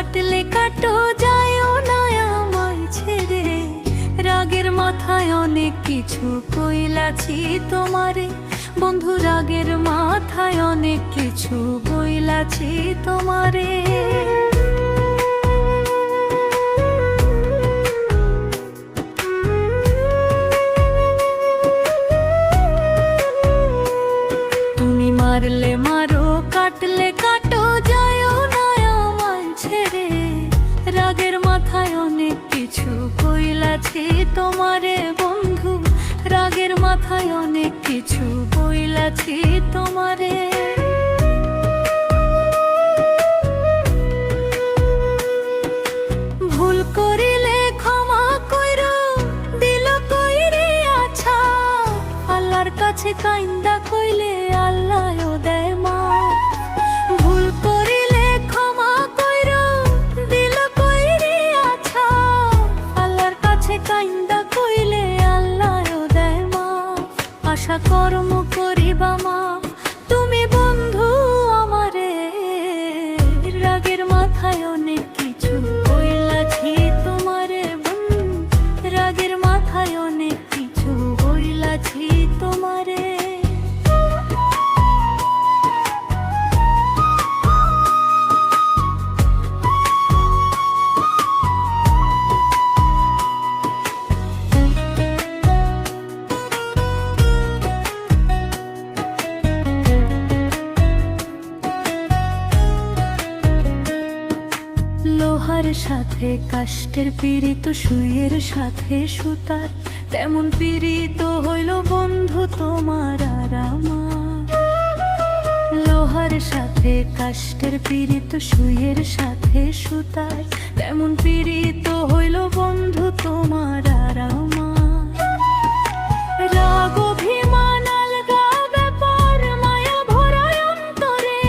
কাটলে কাটো যায় না আমায় ছেড়ে। রাগের মাথায় অনেক কিছু কইলাছি তোমারে। বন্ধু, রাগের মাথায় অনেক কিছু বইলাছি তোমারে। কাছে কাইন্দা কইলে আল্লাহ দেয় মা ভুল করিলে ক্ষমা কইরো, দিল কইরে আছা। আল্লাহর কাছে কাইন্দা কইলে আল্লাহ দেয় মা আশা কর্ম করিবা মা। লোহার সাথে, কাষ্টের পীড়িত সুইয়ের সাথে সুতার। তেমন পীড়িত হইল বন্ধু তোমার আর আমার। লোহার সাথে, কাষ্টের পীড়িত সুইয়ের সাথে সুতার। তেমন পীড়িত হইল বন্ধু তোমার আর আমার। রাগ, অভিমান, আলগা ব্যাপার, মায়া ভরায় অন্তরে।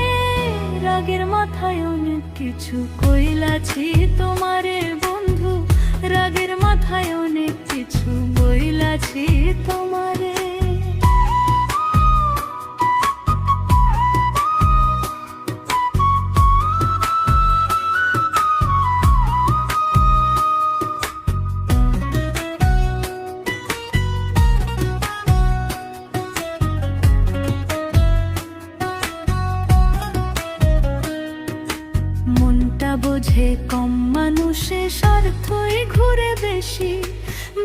রাগের মাথায় অনেক কিছু কইলাছি তোমারে বন্ধু রাগের মাথায় অনেক কিছু বইলাছি তোমারে বোঝে কম মানুষে স্বার্থই ঘুরে বেশি।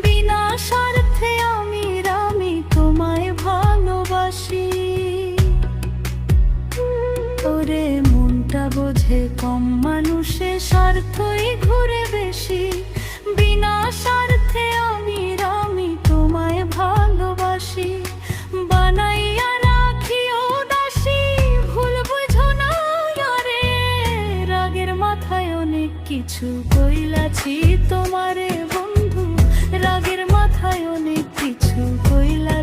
বিনা স্বার্থে আমি রামি তোমায় ভালোবাসি। ওরে মনটা বোঝে কম মানুষে স্বার্থই ঘুরে বেশি। অনেক কিছু কইলাছি তোমারে বন্ধু। রাগের মাথায় অনেক কিছু কইলা